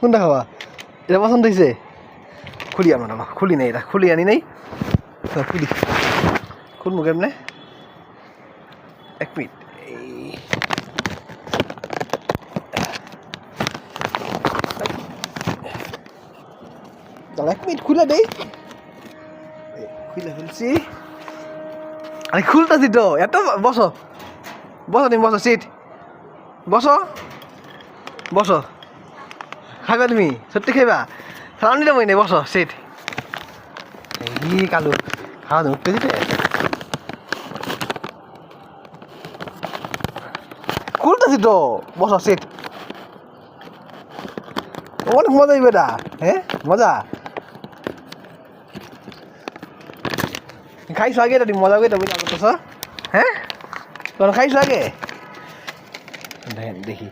কোনটা খাওয়া এটা পছন্দ হয়েছে খুলি আমার না খুলি নাই এটা, খুলি আনি নাই। খুলি। খুলবো কেমনে? এক মিনিট। এক মিনিট খুলে দেই। খুলে ফেলছি। আরে, খুলতেছি তো, এত বসো। বসো তুমি, বসো সিট বসো। বসো। খাইবা তুমি? সত্যি খাইবা? সালাম দিলে নেই বসো সিট এই কালু খাওয়া দাওয়া উঠতে দিতে? খুলতেছি তো? বসো সিট অনেক মজা হইবে এটা হ্যাঁ মজা? খাইছো আগে তুমি মজা করে তুমি হ্যাঁ খাইছো আগে? দেখি।